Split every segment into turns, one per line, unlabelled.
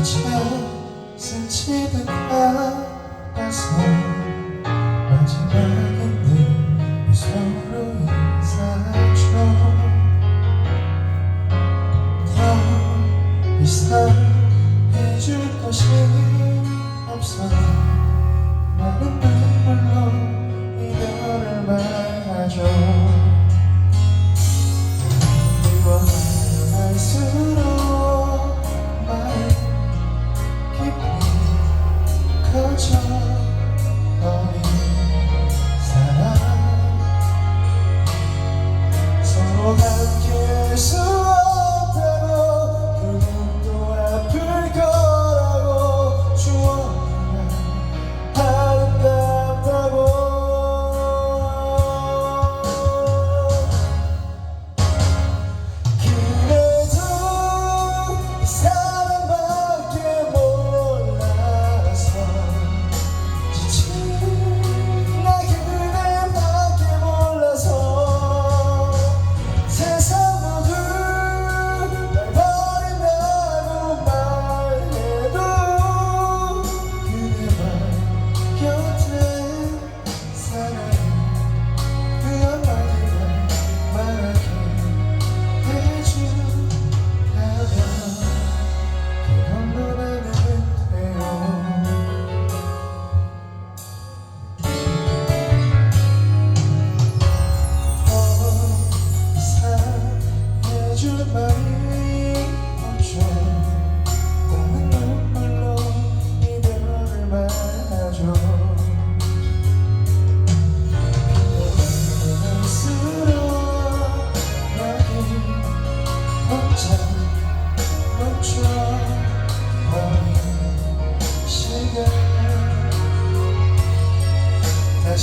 혼자 산책을 가서 마지막엔 늘 미소로 인사줘 더 이상해줄 것이 없어 나는 눈물로 이별을 말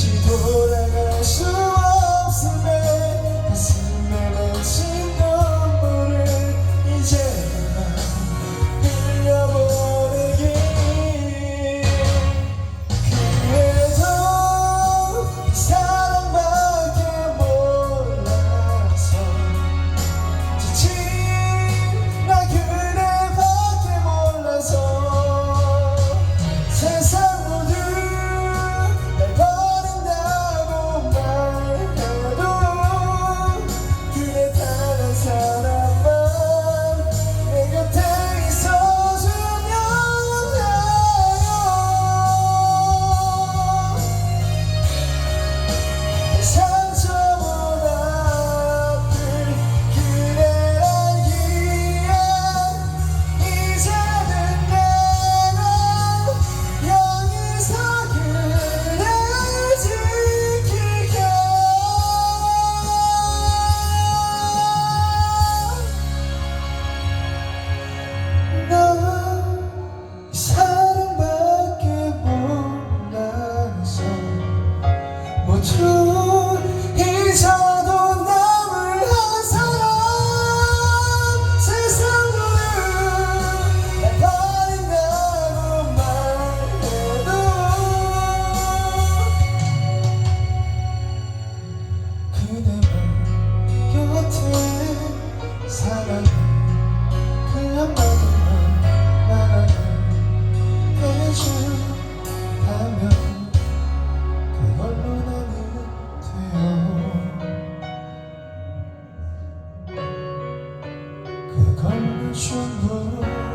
起头来感受忘了伤口。